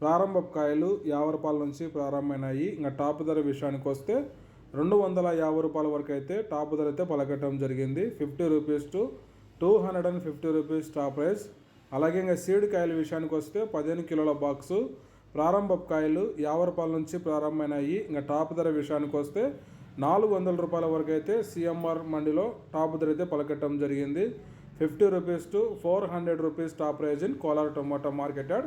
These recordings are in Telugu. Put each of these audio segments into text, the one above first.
ప్రారంభ కాయలు యాభై రూపాయల నుంచి ప్రారంభమైనాయి. ఇంకా టాప్ ధర విషయానికి వస్తే రెండు వందల యాభై రూపాయల వరకు అయితే టాప్ ధర అయితే పలకటం జరిగింది. Fifty rupees to two hundred and fifty rupees top price అలాగే ఇంకా సీడ్ కాయల విషయానికి వస్తే పదిహేను కిలోల బాక్సు ప్రారంభ కాయలు యాభై రూపాయల నుంచి ప్రారంభమైనాయి. ఇంకా టాప్ ధర విషయానికి వస్తే నాలుగు వందల రూపాయల వరకు అయితే సిఎంఆర్ మండిలో టాప్ ధర అయితే పలకటం జరిగింది. Fifty rupees to four hundred rupees top prize in Kolar tomato market yard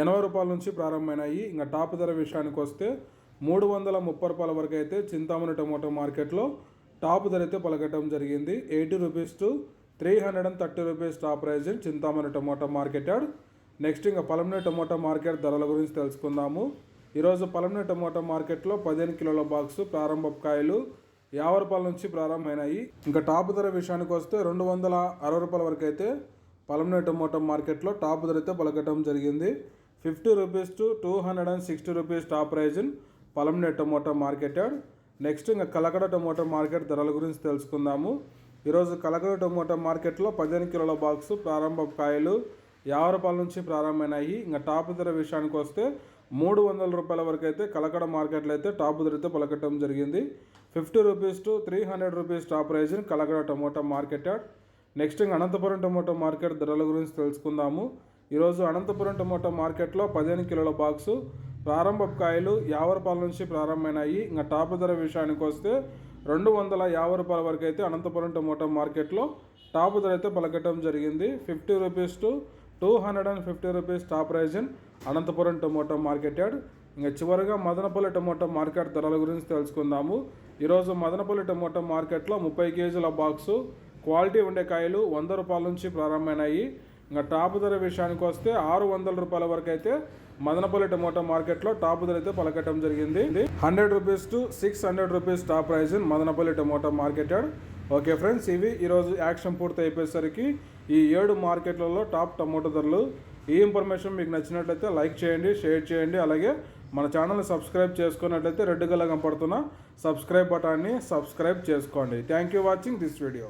ఎనభై రూపాయల నుంచి ప్రారంభమైనాయి. ఇంకా టాప్ ధర విషయానికి వస్తే మూడు వందల ముప్పై రూపాయల వరకు అయితే చింతామణి టమోటో మార్కెట్లో టాప్ ధర అయితే పలకటం జరిగింది. Eighty rupees to three hundred and thirty rupees top prize Chintamani tomato market next ఇంకా పలమనే టమోటా మార్కెట్ ధరల గురించి తెలుసుకుందాము. ఈరోజు పలమనే టమోటా మార్కెట్లో పదిహేను కిలోల బాక్స్ ప్రారంభ కాయలు యాభై రూపాయల నుంచి ప్రారంభమైనాయి. ఇంకా టాప్ ధర విషయానికి వస్తే రెండు వందల అరవై రూపాయల వరకు అయితే పలమనే టమోటా మార్కెట్లో టాప్ ధర అయితే పలకటం జరిగింది. Fifty rupees to two hundred and sixty rupees top prize in Palamaner tomato market yard next ఇంకా కలకడ టొమాటో మార్కెట్ ధరల గురించి తెలుసుకుందాము. ఈరోజు కలకడ టొమాటో మార్కెట్లో పదిహేను కిలోల బాక్స్ ప్రారంభ కాయలు యాభై రూపాయల నుంచి ప్రారంభమైనాయి. ఇంకా టాప్ ధర విషయానికి వస్తే మూడు వందల రూపాయల వరకు అయితే కలకడ మార్కెట్లో అయితే టాప్ ధర అయితే పలకటం జరిగింది. Fifty rupees to three hundred rupees top prize in Kalakada tomato market yard next ఇంకా అనంతపురం టొమాటో మార్కెట్ ధరల గురించి తెలుసుకుందాము. ఈరోజు అనంతపురం టమోటా మార్కెట్లో పదిహేను కిలోల బాక్సు ప్రారంభ కాయలు యాభై రూపాయల నుంచి ప్రారంభమైనాయి. ఇంకా టాప్ ధర విషయానికి వస్తే రెండు వందల యాభై రూపాయల వరకు అయితే అనంతపురం టమోటా మార్కెట్లో టాప్ ధర అయితే పలకటం జరిగింది. Fifty rupees to two hundred and fifty rupees top prize in Anantapuram tomato market yard. ఇంకా చివరిగా మదనపల్లి టమోటా మార్కెట్ ధరల గురించి తెలుసుకుందాము. ఈరోజు మదనపల్లి టమోటా మార్కెట్లో ముప్పై కేజీల బాక్సు క్వాలిటీ ఉండే కాయలు వంద రూపాయల నుంచి ప్రారంభమైనాయి. ఇంకా టాప్ ధర విషయానికి వస్తే ఆరు వందల రూపాయల వరకు అయితే మదనపల్లి టమోటా మార్కెట్లో టాప్ ధర అయితే పలకటం జరిగింది. Hundred rupees to six hundred rupees top prize in Madanapalle tomato market okay friends ఇవి ఈరోజు యాక్షన్ పూర్తి అయిపోయేసరికి ఈ ఏడు మార్కెట్లలో టాప్ టమోటా ధరలు. ఈ ఇన్ఫర్మేషన్ మీకు నచ్చినట్లయితే లైక్ చేయండి షేర్ చేయండి. అలాగే మన ఛానల్ని సబ్స్క్రైబ్ చేసుకున్నట్లయితే రెడ్ కలగం పడుతున్న సబ్స్క్రైబ్ బటాన్ని సబ్స్క్రైబ్ చేసుకోండి. Thank you watching this video.